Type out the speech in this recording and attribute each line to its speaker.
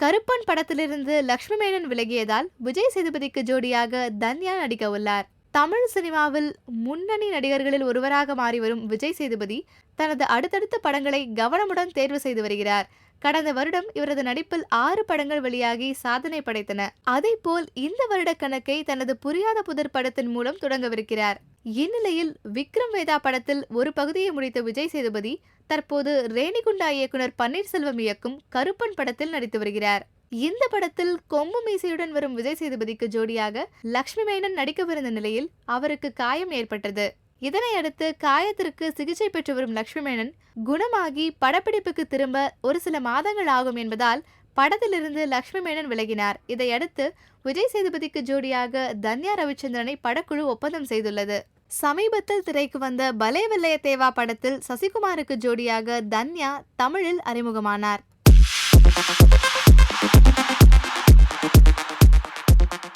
Speaker 1: கருப்பன் படத்திலிருந்து லக்ஷ்மி மேனன் விலகியதால் விஜய் சேதுபதிக்கு ஜோடியாக தன்யா நடிக்க உள்ளார் தமிழ் சினிமாவில் முன்னணி நடிகர்களில் ஒருவராக மாறி வரும் விஜய் சேதுபதி தனது அடுத்தடுத்த படங்களை கவனமுடன் தேர்வு செய்து வருகிறார். கடந்த வருடம் இவரது நடிப்பில் ஆறு படங்கள் வெளியாகி சாதனை படைத்தன. அதேபோல் இந்த வருட கணக்கை தனது புரியாத புதர் படத்தின் மூலம் தொடங்கவிருக்கிறார். இந்நிலையில் விக்ரம் வேதா படத்தில் ஒரு பகுதியை முடித்த விஜய் சேதுபதி தற்போது ரேணிகுண்டா இயக்குனர் பன்னீர்செல்வம் இயக்கும் கருப்பன் படத்தில் நடித்து வருகிறார். இந்த படத்தில் கொம்பு மீசையுடன் வரும் விஜய் சேதுபதிக்கு ஜோடியாக லக்ஷ்மி மேனன் நடிக்கவிருந்த நிலையில் அவருக்கு காயம் ஏற்பட்டது. இதனை அடுத்து காயத்திற்கு சிகிச்சை பெற்று வரும் லக்ஷ்மி மேனன் குணமாகி படப்பிடிப்புக்கு திரும்ப ஒரு சில மாதங்கள் ஆகும் என்பதால் படத்திலிருந்து லக்ஷ்மி மேனன் விலகினார். இதையடுத்து விஜய் சேதுபதிக்கு ஜோடியாக தன்யா ரவிச்சந்திரனை படக்குழு ஒப்பந்தம் செய்துள்ளது. சமீபத்தில் திரைக்கு வந்த பலே வெள்ளைய தேவா படத்தில் சசிகுமாருக்கு ஜோடியாக தன்யா தமிழில் அறிமுகமானார்.